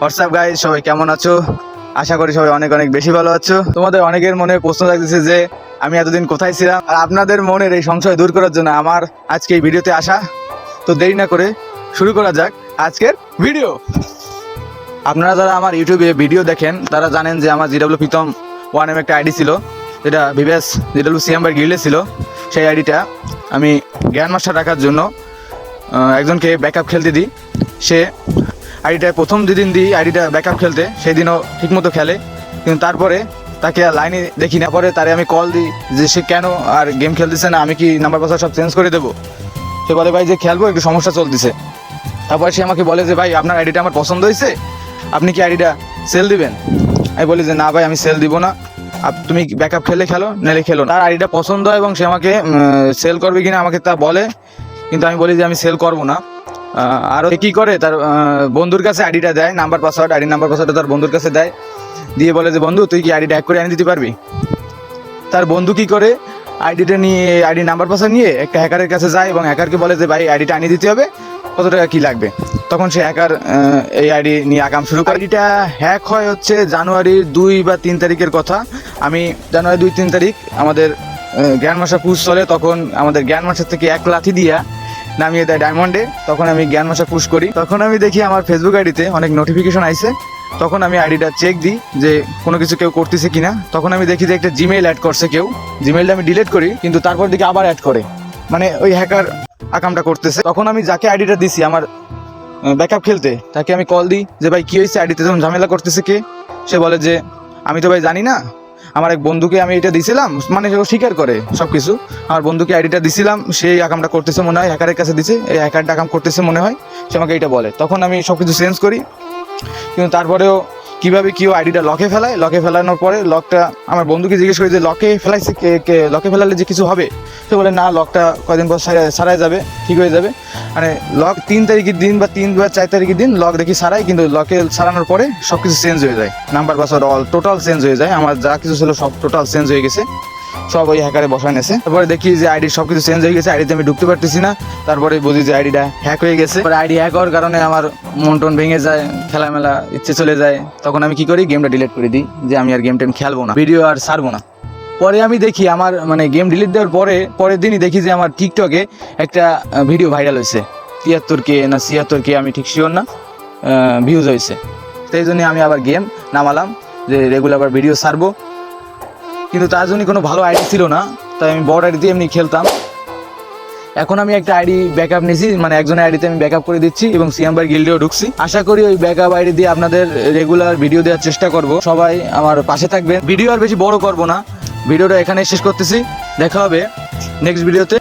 WhatsApp guys সবাই কেমন আছো? আশা করি সবাই অনেক অনেক বেশি ভালো আছো। তোমাদের অনেকের মনে প্রশ্ন থাকতেছে যে, আমি এতদিন কোথায় ছিলাম? আর আপনাদের মনের এই সংশয় দূর করার জন্য আমার আজকে এই ভিডিওতে আসা। তো দেরি না করে শুরু করা যাক আজকের ভিডিও। আপনারা যারা আমার ইউটিউবে ভিডিও দেখেন, তারা জানেন যে আমার জিডাব্লিউ প্রীতম ওয়ান এম একটা আইডি ছিল। যেটা ভিভিএস জিডাব্লিউ সিএমবার গিল্ডে ছিল। সেই আইডিটা আমি জ্ঞান মাস্টার রাখার জন্য একজনকে ব্যাকআপ খেলতে দিই। সে আইডিটা প্রথম যেদিন দিই, আইডিটা ব্যাকআপ খেলতে সেই দিনও ঠিকমতো খেলে। কিন্তু তারপরে তাকে লাইনে দেখি না। পরে তারে আমি কল দিই যে সে কেন আর গেম খেলতেছে না, আমি কি নাম্বার পাসওয়ার্ড সব চেঞ্জ করে দেবো? সে বলে, ভাই, যে খেলব, একটু সমস্যা চলতেছে। তারপর সে আমাকে বলে যে, ভাই, আপনার আইডিটা আমার পছন্দ হয়েছে, আপনি কি আইডিটা সেল দিবেন? আমি বলি যে, না ভাই, আমি সেল দিব না। আপ- তুমি ব্যাকআপ খেলে খেলো, নাহলে খেলো। তার আইডিটা পছন্দ হয় এবং সে আমাকে সেল করবে কিনা আমাকে তা বলে। কিন্তু আমি বলি যে, আমি সেল করব না। আরও কি করে? তার বন্ধুর কাছে আইডিটা দেয়, নাম্বার পাসওয়ার্ড আইডি, নাম্বার পাসওয়ার্ডটা তার বন্ধুর কাছে দেয়। দিয়ে বলে যে, বন্ধু, তুই কি আইডিটা হ্যাক করে আনি দিতে পারবি? তার বন্ধু কি করে? আইডিটা নিয়ে, আইডি, নাম্বার পাসওয়ার্ড নিয়ে একটা হ্যাকারের কাছে যায় এবং হ্যাকারকে বলে যে, ভাই, আইডিটা আনিয়ে দিতে হবে, কত টাকা কি লাগবে? তখন সে হ্যাকার এই আইডি নিয়ে আগাম শুরু করে। আইডিটা হ্যাক হয় হচ্ছে জানুয়ারির দুই বা তিন তারিখের কথা। আমি জানুয়ারি দুই, তিন তারিখ আমাদের জ্ঞান মাসা পুষ চলে, তখন আমাদের জ্ঞান মাসের থেকে এক লাথি দিয়া নামিয়ে দেয় ডায়মন্ডে তখন আমি জ্ঞান মাসা পুশ করি। তখন আমি দেখি আমার ফেসবুক আইডিতে অনেক নোটিফিকেশন আইছে। তখন আমি আইডিটা চেক দিই যে কোনো কিছু কেউ করতেছে কিনা। তখন আমি দেখি যে একটা জিমেইল অ্যাড করছে কেউ। জিমেইলটা আমি ডিলিট করি, কিন্তু তারপর দিকে আবার অ্যাড করে। মানে ওই হ্যাকার আকামটা করতেছে। তখন আমি যাকে আইডিটা দিছি আমার ব্যাকআপ খেলতে, তাকে আমি কল দিই যে, ভাই, কী হয়েছে আইডিতে যখন ঝামেলা করতেছে কে? সে বলে যে, আমি তো ভাই জানি না। আমার এক বন্ধুকে আমি এটা দিছিলাম মানে ও স্বীকার করে সব কিছু আমার বন্ধুকে আইডিটা দিছিলাম, সেই আকামটা করতেছে মনে হয় হ্যাকারের কাছে দিছে, এই হ্যাকারটা আকাম করতেছে মনে হয়, সে আমাকে এটা বলে। তখন আমি সব কিছু চেঞ্জ করি, কিন্তু তারপরেও কীভাবে কেউ আইডিটা লকে ফেলায়? লকে ফেলানোর পরে লকটা আমার বন্ধুকে জিজ্ঞেস করি যে লকে ফেলাইছে? কে লকে ফেলালে যে কিছু হবে? সে বলে, না লকটা কয়দিন পর সারাই যাবে, ঠিক হয়ে যাবে। মানে লক তিন তারিখের দিন বা তিন বা চার তারিখের দিন লক দেখি সারাই কিন্তু লকে সারানোর পরে সব কিছু চেঞ্জ হয়ে যায়। Number password all total change হয়ে যায়। আমার যা কিছু ছিল সব টোটাল চেঞ্জ হয়ে গেছে। সব ওই হ্যাকারে বসায় নেছে। তারপরে দেখি যে আইডি সব কিছু চেঞ্জ হয়ে গেছে আইডিতে আমি ঢুকতে পারতেছি না। তারপরে বুঝি যে আইডিটা হ্যাক হয়ে গেছে। আইডি হ্যাক হওয়ার কারণে আমার মন টন ভেঙে যায়, খেলামেলা ইচ্ছে চলে যায়। তখন আমি কি করি গেমটা ডিলিট করে দিই, যে আমি আর গেম টেম খেলব না ভিডিও আর ছাড়বো না। পরে আমি দেখি আমার মানে গেম ডিলিট দেওয়ার পরে, পরের দিনই দেখি যে আমার টিকটকে একটা ভিডিও ভাইরাল হয়েছে। তিয়াত্তর কে না ছিয়াত্তর কে আমি ঠিক শিওর না ভিউজ হয়েছে। সেই জন্য আমি আবার গেম নামালাম, যে রেগুলার ভিডিও ছাড়বো। কিন্তু তার জন্য কোনো ভালো আইডি ছিল না, তাই আমি বড় আইডি দিয়ে এমনি খেলতাম। এখন আমি একটা আইডি ব্যাকআপ নিয়েছি মানে একজনের আইডিতে আমি ব্যাকআপ করে দিচ্ছি এবং সিএমবার গিল্ডেও ঢুকছি। আশা করি ওই ব্যাকআপ আইডি দিয়ে আপনাদের রেগুলার ভিডিও দেওয়ার চেষ্টা করব। সবাই আমার পাশে থাকবেন। ভিডিও আর বেশি বড় করব না। ভিডিওটা এখানে শেষ করতেছি। দেখা হবে নেক্সট ভিডিওতে।